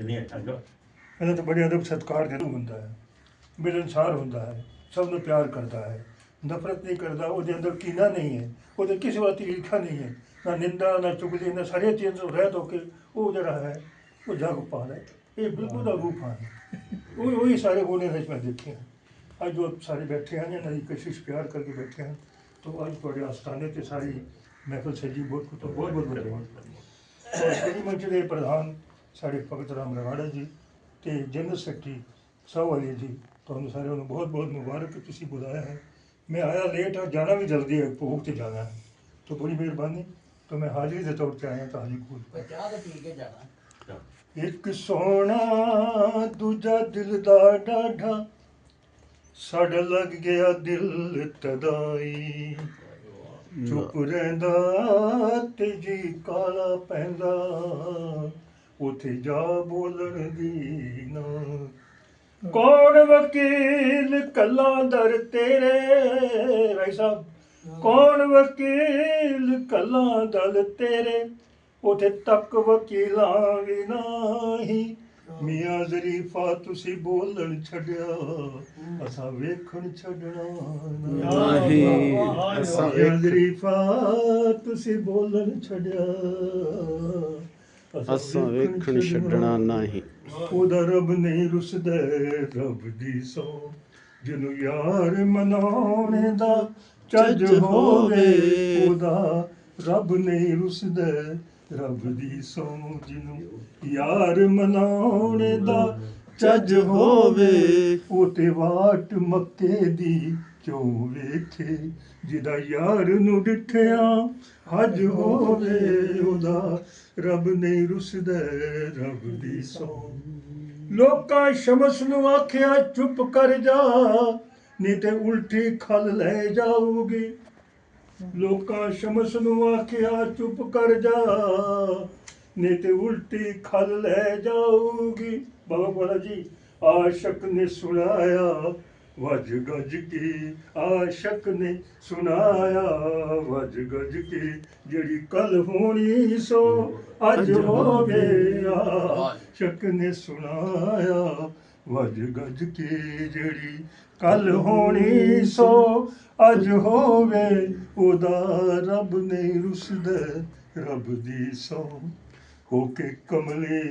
ਨਹੀਂ ਅੱਛਾ ਜੋ ਇਹਨਾਂ ਤੋਂ ਬੜੇ ਅਦਬ ਸਤਕਾਰ ਦੇ ਹੁੰਦਾ ਹੈ, ਮਿਲਨਸਾਰ ਹੁੰਦਾ ਹੈ, ਸਭ ਨੂੰ ਪਿਆਰ ਕਰਦਾ ਹੈ, ਨਫ਼ਰਤ ਨਹੀਂ ਕਰਦਾ, ਉਹਦੇ ਅੰਦਰ ਕੀਨਾ ਨਹੀਂ ਹੈ, ਉਹਦੇ ਕਿਸੇ ਬਾਤ ਈਰਖਾ ਨਹੀਂ ਹੈ, ਨਾ ਨਿੰਦਾ, ਨਾ ਚੁਗਲੀ, ਨਾ ਸਾਰੀਆਂ ਚੀਜ਼ਾਂ ਤੋਂ ਰਹਿਤ ਹੋ ਕੇ ਉਹ ਜਿਹੜਾ ਹੈ, ਉਹ ਜਗ ਪਾ ਹੈ। ਇਹ ਬਿਲਕੁਲ ਦਾ ਰੂਪ ਹੈ। ਉਹ ਉਹੀ ਸਾਰੇ ਗੁਣੇ ਵਿੱਚ ਮੈਂ ਦੇਖੇ ਹਨ ਅੱਜ ਜੋ ਸਾਰੇ ਬੈਠੇ ਹਨ, ਇਹਨਾਂ ਦੀ ਕਸ਼ਿਸ਼ ਪਿਆਰ ਕਰਕੇ ਬੈਠੇ ਹਨ। ਤੋਂ ਅੱਜ ਤੁਹਾਡੇ ਆਸਥਾਨੇ ਤੇ ਸਾਰੀ ਮਹਿਫਲ ਸਜੀ ਬਹੁਤ ਕੁ ਬਹੁਤ ਬਹੁਤ ਵਧੀਆ ਮੰਚ ਦੇ ਪ੍ਰਧਾਨ ਸਾਡੇ ਭਗਤ ਰਾਮ ਰਵਾੜਾ ਜੀ ਤੇ ਜਨਰਲ ਸੈਕਟਰੀ ਸਹਵਾਲੀ ਜੀ ਤੁਹਾਨੂੰ ਸਾਰਿਆਂ ਨੂੰ ਬਹੁਤ ਬਹੁਤ ਮੁਬਾਰਕ ਤੁਸੀਂ ਬੁਲਾਇਆ ਹੈ। ਮੈਂ ਆਇਆ ਲੇਟ ਆ ਜਾਣਾ ਵੀ ਜਲਦੀ ਹੈ ਭੋਗ ਤੇ ਜਾਣਾ ਤੋ ਬੜੀ ਮਿਹਰਬਾਨੀ। ਤੋ ਮੈਂ ਹਾਜ਼ਰੀ ਦੇ ਤੌਰ ਤੇ ਆਇਆ ਤਾਂ ਹਾਜ਼ਰੀ ਕੋਲ ਪੰਜਾਹ ਦੇ ਪੀ ਕੇ ਜਾਣਾ। ਇੱਕ ਸੋਹਣਾ ਦੂਜਾ ਦਿਲ ਦਾ ਡਾਢਾ ਸੜ ਲੱਗ ਗਿਆ ਦਿਲ ਤਦਾਈ। ਚੁੱਪ ਰਹਿੰਦਾ ਤੇ ਜੀ ਕਾਲਾ ਪੈਂਦਾ। ਉਥੇ ਜਾ ਬੋਲਣ ਦੀ ਨਾ। ਕੌਣ ਵਕੀਲ ਕੱਲਾ ਦਰ ਤੇਰੇ? ਰਾਈ ਸਾਹਿਬ ਕੌਣ ਵਕੀਲ ਕੱਲਾ ਦਲ ਤੇਰੇ? ਉਥੇ ਤੱਕ ਵਕੀਲਾਂ ਵੀ ਨਹੀਂ। ਮੀਆਂ ਜ਼ਰੀਫਾ ਤੁਸੀਂ ਬੋਲਣ ਛੱਡਿਆ ਅਸਾਂ ਵੇਖਣ ਛੱਡਣਾ ਨਹੀਂ, ਅਸਾਂ ਜ਼ਰੀਫਾ ਤੁਸੀਂ ਬੋਲਣ ਛੱਡਿਆ। ਅਸਾਂ ਵੇਖਣ ਛੱਡਣਾ ਨਹੀਂ। ਉਹਦਾ ਰੱਬ ਨਹੀਂ ਰੁੱਸਦਾ ਰੱਬ ਦੀ ਸੋ। ਜਿਹਨੂੰ ਯਾਰ ਮਨਾਉਣੇ ਦਾ ਚੱਜ ਹੋਵੇ। ਉਹਦਾ ਰੱਬ ਨਹੀਂ ਰੁੱਸਦਾ ਰੱਬ ਦੀ ਸੋ। ਜਿਹਨੂੰ ਯਾਰ ਮਨਾਉਣੇ ਦਾ ਚੱਜ ਹੋਵੇ। ਉਹ ਤੇ ਵਾਟ ਮੱਕੇ ਦੀ ਕਿਉਂ ਵੇਖੇ? ਜਿਹਦਾ ਯਾਰ ਨੂੰ ਡਿਠਿਆ ਹੱਜ ਹੋਵੇ ਉਹਦਾ, ਰੱਬ ਨਹੀਂ ਰੁੱਸਦਾ ਰੱਬ ਦੀ ਸੌ। ਲੋਕਾਂ ਸ਼ਮਸ ਨੂੰ ਆਖਿਆ, ਚੁੱਪ ਕਰ ਜਾ, ਨਹੀਂ ਤੇ ਉਲਟੀ ਖਲ ਲੈ ਜਾਊਗੀ। ਲੋਕਾਂ ਸ਼ਮਸ ਨੂੰ ਆਖਿਆ, ਚੁੱਪ ਕਰ ਜਾ, ਨਹੀਂ ਤੇ ਉਲਟੀ ਖਲ ਲੈ ਜਾਊਗੀ। ਬਾਬਾ ਬੋਲਾ ਜੀ, ਆਸ਼ਕ ਨੇ ਸੁਣਾਇਆ ਵਜ ਗਜ ਕੀ ਆਸ਼ਕ ਨੇ ਸੁਣਾਇਆ? ਵਜ ਗਜ ਕੀ ਜਿਹੜੀ ਕੱਲ ਹੋਣੀ ਸੋ ਅੱਜ ਹੋਵੇ। ਆਸ਼ਕ ਨੇ ਸੁਣਾਇਆ। ਵਜ ਗਜ ਕੀ ਜਿਹੜੀ ਕੱਲ ਹੋਣੀ ਸੋ ਅੱਜ ਹੋਵੇ? ਉਹਦਾ ਰੱਬ ਨਹੀਂ ਰੁੱਸਦਾ ਰੱਬ ਦੀ ਸੌ। ਹੋ ਕੇ ਕਮਲੇ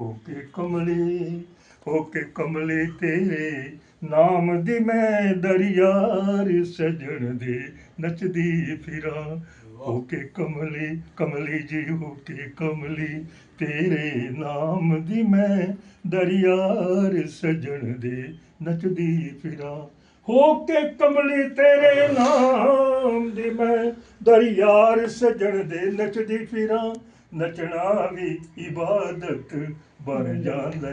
ਹੋ ਕੇ ਕਮਲੇ ਹੋ ਕੇ ਕਮਲੇ ਤੇਰੇ ਨਾਮ ਦੀ ਮੈਂ ਦਰਿਆਰ ਸਜਣ ਦੇ ਨੱਚਦੀ ਫਿਰਾਂ। ਹੋ ਕੇ ਕਮਲੀ ਕਮਲੀ ਜੀ, ਹੋ ਕੇ ਕਮਲੀ ਤੇਰੇ ਨਾਮ ਦੀ ਮੈਂ ਦਰਿਆਰ ਸਜਣ ਦੇ ਨੱਚਦੀ ਫਿਰਾਂ। ਹੋ ਕੇ ਕਮਲੀ ਤੇਰੇ ਨਾਮ ਦੀ ਮੈਂ ਦਰਿਆਰ ਸਜਣ ਦੇ ਨੱਚਦੀ ਫਿਰਾਂ। ਨੱਚਣਾ ਵੀ ਇਬਾਦਤ ਬਣ ਜਾਂਦਾ।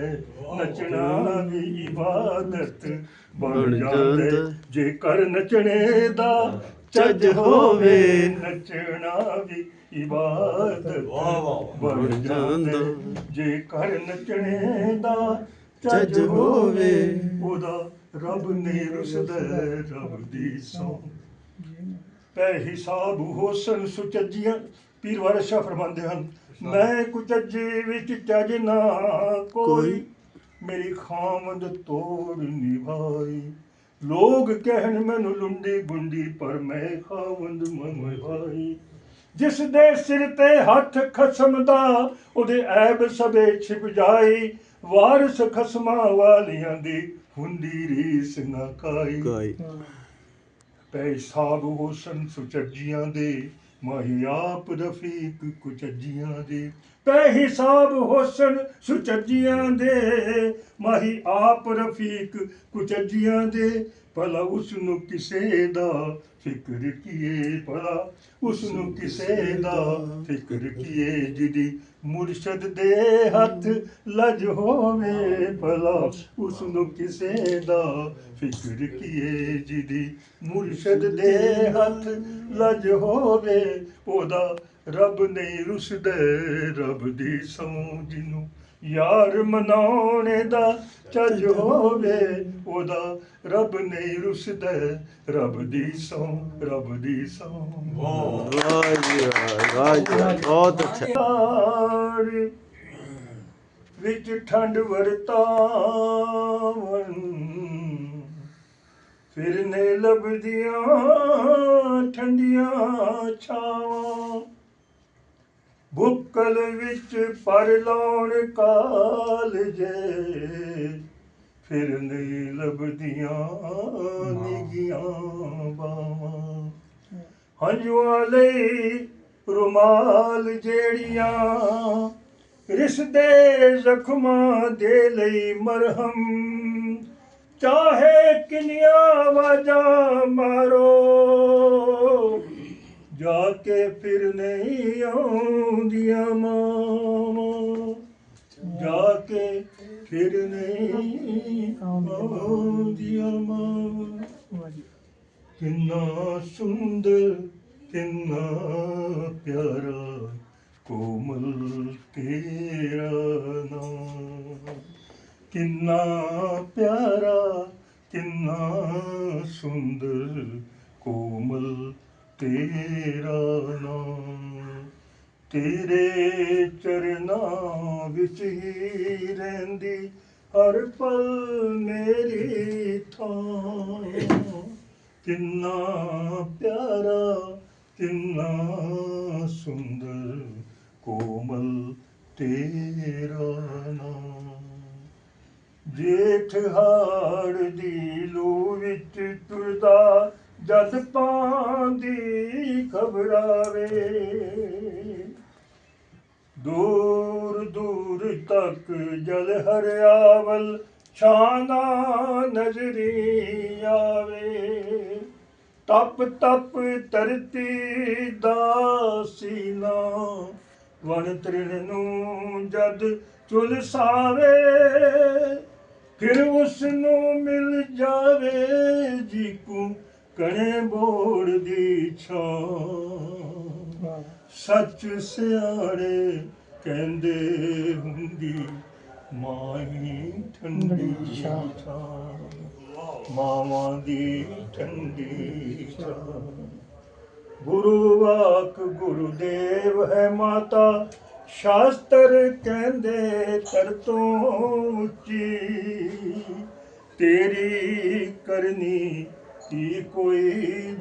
ਨੱਚਣਾ ਵੀ ਇਬਾਦਤ ਬਣ ਜਾਂਦਾ ਹੈ। ਜਾਂਦਾ। ਜੇਕਰ ਨੱਚਣੇ ਦਾ ਚੱਜ ਹੋਵੇ ਨੱਚਣਾ ਵੀ ਇਬਾਦਤ ਵਾਹ, ਵਾਹ। ਬਣ ਜਾਂਦਾ ਹੈ। ਜੇਕਰ ਨੱਚਣੇ ਦਾ ਚੱਜ ਹੋਵੇ। ਉਹਦਾ ਰੱਬ ਨਹੀਂ ਰੁੱਸਦਾ ਰੱਬ ਦੀ ਸੌ ਪੈ ਹਿਸਾਬ ਹੋਸਨ ਸੁਚੱਜੀਆਂ ਪੀਰ ਵਾਰਿਸ ਸ਼ਾਹ ਫਰਮਾਉਂਦੇ ਹਨ ਮੈਂ ਕੁਚੱਜੀ ਵਿੱਚ ਚੱਜ ਨਾ ਕੋਈ। ਮੇਰੀ ਖਾਮਦ ਤੋੜ ਨਿਭਾਈ। ਲੋਗ ਕਹਿਣ ਮੈਨੂੰ ਲੁੰਡੀ ਗੁੰਡੀ ਪਰ ਮੈਂ ਖਾਵੰਦ ਮਨਵਾਈ ਜਿਸ ਦੇ ਸਿਰ ਤੇ ਹੱਥ ਖਸਮ ਦਾ ਉਹਦੇ ਐਬ ਸਭੇ ਛਿਪ ਜਾਈ। ਵਾਰਿਸ ਖਸਮਾਂ ਵਾਲੀਆਂ ਦੀ ਹੁੰਦੀ ਰੀਸ ਨਾ ਕਾਈ। ਕੋਈ। ਪੈ ਸਾਬ ਹੁਸਨ ਸੁਚੱਜੀਆਂ ਦੇ ਮਾਹੀ ਆਪ ਰਫੀਕ ਕੁਚੱਜੀਆਂ ਦੇ। ਪੈ ਹਿਸਾਬ ਹੋਸਨ ਸੁਚੱਜੀਆਂ ਦੇ। ਮਾਹੀ ਆਪ ਰਫੀਕ ਕੁਚੱਜੀਆਂ ਦੇ। ਭਲਾ ਉਸ ਨੂੰ ਕਿਸੇ ਦਾ ਫਿਕਰ ਕੀਏ ਭਲਾ? ਉਸ ਨੂੰ ਕਿਸੇ ਦਾ ਫਿਕਰ ਕੀਏ ਜਿਹਦੀ ਮੁਰਸ਼ਦ ਦੇ ਹੱਥ ਲਜ ਹੋਵੇ ਭਲਾ? ਉਸ ਨੂੰ ਕਿਸੇ ਦਾ ਫਿਕਰ ਕੀਏ ਜਿਹਦੀ ਮੁਰਸ਼ਦ ਦੇ ਹੱਥ ਲਜ ਹੋਵੇ? ਉਹਦਾ ਰੱਬ ਨਹੀਂ ਰੁੱਸਦਾ ਰੱਬ ਦੀ ਸੌ ਜਿਹਨੂੰ ਯਾਰ ਮਨਾਉਣੇ ਦਾ ਚੱਜ ਹੋਵੇ ਉਹਦਾ ਰੱਬ ਨਹੀਂ ਰੁੱਸਦਾ ਰੱਬ ਦੀ ਸੌ ਰੱਬ ਦੀ ਸੌ ਵਾਹ ਜੀ ਵਾਹ, ਬਹੁਤ ਅੱਛਾ ਵਿੱਚ ਠੰਡ ਵਰਤਾਵਨ ਫਿਰਨੇ ਲੱਭਦੀਆਂ ਠੰਡੀਆਂ ਛਾਵਾਂ। ਬੁੱਕਲ ਵਿੱਚ ਪਰ ਲਾਉਣ ਕਾਲਜੇ ਨਹੀਂ ਲੱਭਦੀਆਂ ਨਿਗੀਆਂ ਬਾਵਾਂ ਹੰਝੂਆਂ ਲਈ ਰੁਮਾਲ ਜਿਹੜੀਆਂ ਰਿਸ਼ਦੇ ਜ਼ਖਮਾਂ ਦੇ ਲਈ ਮਰਹਮ। ਚਾਹੇ ਕਿੰਨੀਆਂ ਵਾਜਾਂ ਮਾਰੋ। ਕੇ ਫਿਰ ਨਹੀਂ ਆਉਂਦੀਆਂ ਮਾਵਾਂ। ਜਾ ਕੇ ਫਿਰ ਨਹੀਂ ਆਉਂਦੀਆਂ ਮਾਵਾਂ। ਕਿੰਨਾ ਸੁੰਦਰ, ਕਿੰਨਾ ਪਿਆਰਾ, ਕੋਮਲ ਤੇਰਾ ਨਾਮ। ਕਿੰਨਾ ਪਿਆਰਾ, ਕਿੰਨਾ ਸੁੰਦਰ, ਕੋਮਲ ਤੇਰਾ ਨਾਮ ਤੇਰੇ ਚਰਨਾਂ ਵਿੱਚ ਹੀ ਰਹਿੰਦੀ, ਹਰ ਪਲ ਮੇਰੀ ਥਾਂ ਕਿੰਨਾ ਪਿਆਰਾ, ਕਿੰਨਾ ਸੁੰਦਰ, ਕੋਮਲ ਤੇਰਾ ਨਾਮ। ਜੇਠ ਹਾੜ ਦੀ ਲੋ ਵਿੱਚ ਤੁਰਦਾ ਜਦ ਪਾਂਦੀ ਖਬਰਾਵੇ। ਦੂਰ ਦੂਰ ਤੱਕ ਜਲ ਹਰਿਆਵਲ ਛਾਨਾ ਨਜ਼ਰੀ ਆਵੇ। ਤਪ ਤਪ ਧਰਤੀ ਦਾ ਸੀਨਾ, ਵਣ ਤ੍ਰਿਣ ਨੂੰ ਜਦ ਝੁਲਸਾਵੇ ਫਿਰ ਉਸ ਨੂੰ ਮਿਲ ਜਾਵੇ। ਕਣੇ ਬੋੜ ਦੀ ਛਾਂ। ਸੱਚ ਸਿਆੜੇ ਕਹਿੰਦੇ ਹੁੰਦੀ, ਮਾਈ ਠੰਡੀ ਛਾਂ। ਮਾਵਾਂ ਦੀ ਠੰਡੀ ਛਾਂ। ਗੁਰੂ ਵਾਕ ਗੁਰਦੇਵ ਹੈ ਮਾਤਾ, ਸ਼ਾਸਤਰ ਕਹਿੰਦੇ ਤਰਤੋਂ ਉੱਚੀ। ਤੇਰੀ ਕਰਨੀ ਕੀ ਕੋਈ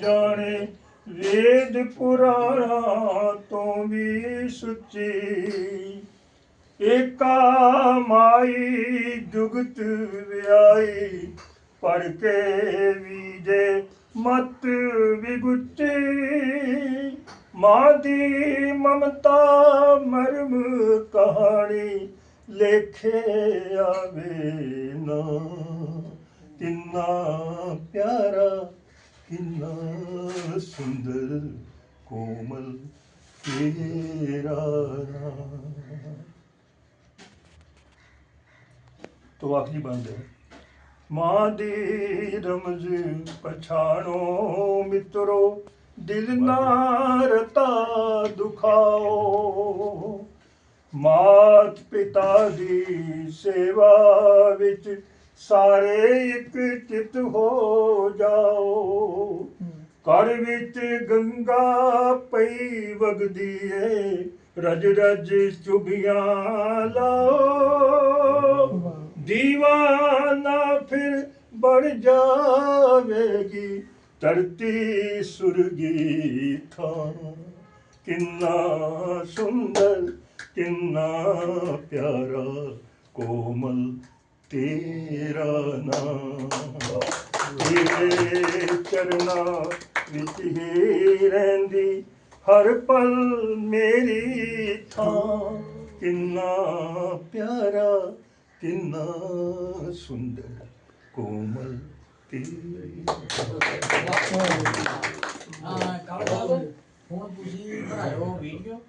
ਜਾਣੇ, ਵੇਦ ਪੁਰਾਣਾ ਤੋਂ ਵੀ ਸੁੱਚੀ। ਏਕਾ ਮਾਈ ਜੁਗਤ ਵਿਆਈ ਪੜ ਕੇ ਵੀ ਜੇ ਮਤ ਵਿਗੁੱਚੀ। ਮਾਂ ਦੀ ਮਮਤਾ ਮਰਮ ਕਹਾਣੀ, ਲੇਖੇ ਆਵੇ ਨਾ। ਕਿੰਨਾ ਪਿਆਰਾ ਕਿੰਨਾ ਸੁੰਦਰ ਕੋਮਲ ਤੇਰਾ ਨਾਮ ਤੋ ਆਖਰੀ ਬੰਦ ਹੈ। ਮਾਂ ਦੀ ਰਮਜ਼ ਪਛਾਣੋ ਮਿੱਤਰੋ ਦਿਲ ਨਾ ਰਤਾ ਦੁਖਾਓ। ਮਾਤ ਪਿਤਾ ਦੀ ਸੇਵਾ ਵਿੱਚ ਸਾਰੇ ਇੱਕ ਚਿਤ ਹੋ ਜਾਓ। ਘਰ ਵਿੱਚ ਗੰਗਾ ਪਈ ਵਗਦੀ ਏ ਰਜ ਰਜ ਚੁਗੀਆਂ ਲਾਓ। ਦੀਵਾਨਾ ਫਿਰ ਬਣ ਜਾਵੇਗੀ, ਧਰਤੀ ਸੁਰਗੀ ਥਾਂ। ਕਿੰਨਾ ਸੁੰਦਰ, ਕਿੰਨਾ ਪਿਆਰਾ ਕੋਮਲ ਤੇਰਾ ਨਾਮ। ਤੇਰੇ ਚਰਨਾਂ ਵਿੱਚ ਹੀ ਰਹਿੰਦੀ ਹਰ ਪਲ ਮੇਰੀ ਥਾਂ। ਕਿੰਨਾ ਪਿਆਰਾ, ਕਿੰਨਾ ਸੁੰਦਰ, ਕੋਮਲ ਤੇਰਾ। ਹਾਂ ਕੱਲ ਹੁਣ ਤੁਸੀਂ ਬਣਾਇਓ ਵੀਡੀਓ।